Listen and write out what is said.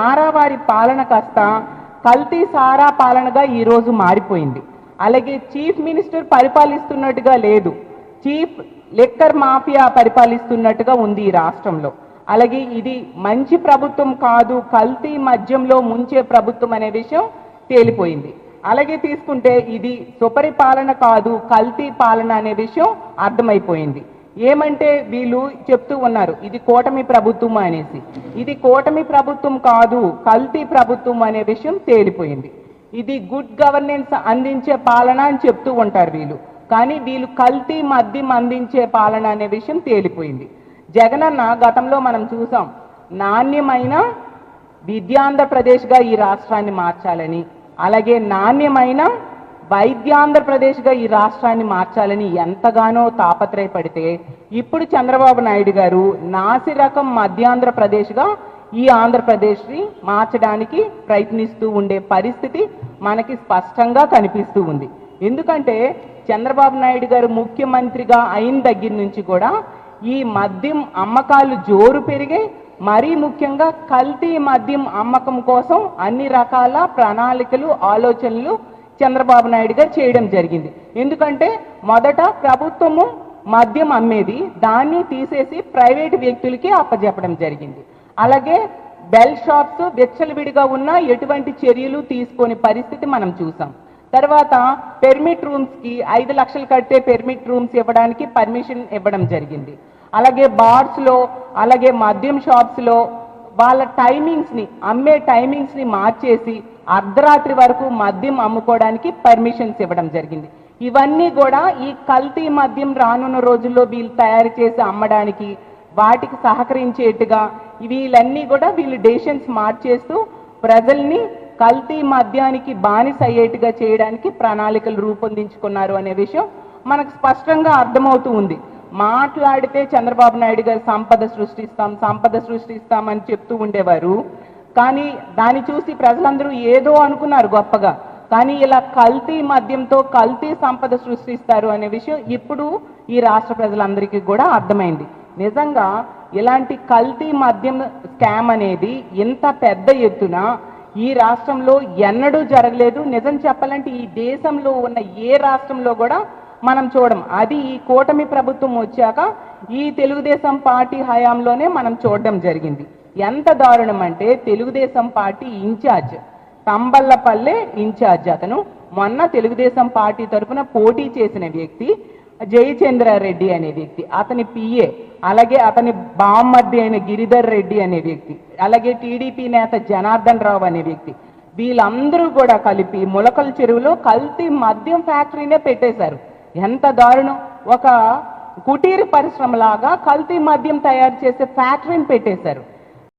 సారావారి పాలన కాస్త కల్తీ సారా పాలనగా ఈరోజు మారిపోయింది. అలాగే చీఫ్ మినిస్టర్ పరిపాలిస్తున్నట్టుగా లేదు. చీఫ్ లెక్కర్ మాఫియా పరిపాలిస్తున్నట్టుగా ఉంది ఈ రాష్ట్రంలో. అలాగే ఇది మంచి ప్రభుత్వం కాదు కల్తీ మద్యంలో ముంచే ప్రభుత్వం అనే విషయం తేలిపోయింది. అలాగే తీసుకుంటే ఇది సుపరిపాలన కాదు కల్తీ పాలన అనే విషయం అర్థమైపోయింది. ఏమంటే వీళ్ళు చెప్తూ ఉన్నారు ఇది కూటమి ప్రభుత్వం అనేసి. ఇది కూటమి ప్రభుత్వం కాదు కల్తీ ప్రభుత్వం అనే విషయం తేలిపోయింది. ఇది గుడ్ గవర్నెన్స్ అందించే పాలన అని చెప్తూ ఉంటారు వీళ్ళు. కానీ వీళ్ళు కల్తీ మద్యం అందించే పాలన అనే విషయం తేలిపోయింది. జగనన్న గతంలో మనం చూసాం నాణ్యమైన విద్యాంధ్రప్రదేశ్గా ఈ రాష్ట్రాన్ని మార్చాలని అలాగే నాణ్యమైన వైద్యాంధ్రప్రదేశ్గా ఈ రాష్ట్రాన్ని మార్చాలని ఎంతగానో తాపత్రయపడితే ఇప్పుడు చంద్రబాబు నాయుడు గారు నాసి రకం మధ్యాంధ్రప్రదేశ్గా ఈ ఆంధ్రప్రదేశ్ని మార్చడానికి ప్రయత్నిస్తూ ఉండే పరిస్థితి మనకి స్పష్టంగా కనిపిస్తూ ఉంది. ఎందుకంటే చంద్రబాబు నాయుడు గారు ముఖ్యమంత్రిగా అయిన దగ్గర నుంచి కూడా ఈ మద్యం అమ్మకాలు జోరు పెరిగాయి. మరీ ముఖ్యంగా కల్తీ మద్యం అమ్మకం కోసం అన్ని రకాల ప్రణాళికలు ఆలోచనలు చంద్రబాబు నాయుడు గారు చేయడం జరిగింది. ఎందుకంటే మొదట ప్రభుత్వము మద్యం అమ్మేది దాన్ని తీసేసి ప్రైవేట్ వ్యక్తులకి అప్పజెప్పడం జరిగింది. అలాగే బెల్ షాప్స్ విచ్చలవిడిగా ఉన్న ఎటువంటి చర్యలు తీసుకొని పరిస్థితి మనం చూసాం. తర్వాత పెర్మిట్ రూమ్స్కి ఐదు లక్షలు కట్టే పెర్మిట్ రూమ్స్ ఇవ్వడానికి పర్మిషన్ ఇవ్వడం జరిగింది. అలాగే బార్స్లో అలాగే మద్యం షాప్స్లో వాళ్ళ టైమింగ్స్ని అమ్మే టైమింగ్స్ని మార్చేసి అర్ధరాత్రి వరకు మద్యం అమ్ముకోవడానికి పర్మిషన్స్ ఇవ్వడం జరిగింది. ఇవన్నీ కూడా ఈ కల్తీ మద్యం రానున్న రోజుల్లో వీళ్ళు తయారు చేసి అమ్మడానికి వాటికి సహకరించేట్టుగా వీళ్ళన్నీ కూడా వీళ్ళు డెసిషన్స్ మార్చేస్తూ ప్రజల్ని కల్తీ మద్యానికి బానిస అయ్యేట్టుగా చేయడానికి ప్రణాళికలు రూపొందించుకున్నారు అనే విషయం మనకు స్పష్టంగా అర్థమవుతూ ఉంది. మాట్లాడితే చంద్రబాబు నాయుడు గారు సంపద సృష్టిస్తాం సంపద సృష్టిస్తాం అని చెప్తూ ఉండేవారు. కానీ దాన్ని చూసి ప్రజలందరూ ఏదో అనుకున్నారు గొప్పగా. కానీ ఇలా కల్తీ మద్యంతో కల్తీ సంపద సృష్టిస్తారు అనే విషయం ఇప్పుడు ఈ రాష్ట్ర ప్రజలందరికీ కూడా అర్థమైంది. నిజంగా ఇలాంటి కల్తీ మద్యం స్కామ్ అనేది ఇంత పెద్ద ఎత్తున ఈ రాష్ట్రంలో ఎన్నడూ జరగలేదు. నిజం చెప్పాలంటే ఈ దేశంలో ఉన్న ఏ రాష్ట్రంలో కూడా మనం చూడం అది ఈ కూటమి ప్రభుత్వం వచ్చాక ఈ తెలుగుదేశం పార్టీ హయాంలోనే మనం చూడడం జరిగింది. ఎంత దారుణం అంటే Telugu Desam party incharge Thamballapalle incharge అతను. మొన్న తెలుగుదేశం పార్టీ తరఫున పోటీ చేసిన వ్యక్తి జయచంద్రారెడ్డి అనే వ్యక్తి అతని పిఏ అలాగే అతని బామ్మర్ది అయిన గిరిధర్ రెడ్డి అనే వ్యక్తి అలాగే టీడీపీ నేత జనార్దన్ రావు అనే వ్యక్తి వీళ్ళందరూ కూడా కలిపి ములకల చెరువులో కల్తీ మద్యం ఫ్యాక్టరీనే పెట్టేశారు. ఎంత దారుణం! ఒక కుటీర పరిశ్రమలాగా కల్తీ మద్యం తయారు చేసే ఫ్యాక్టరీని పెట్టేశారు.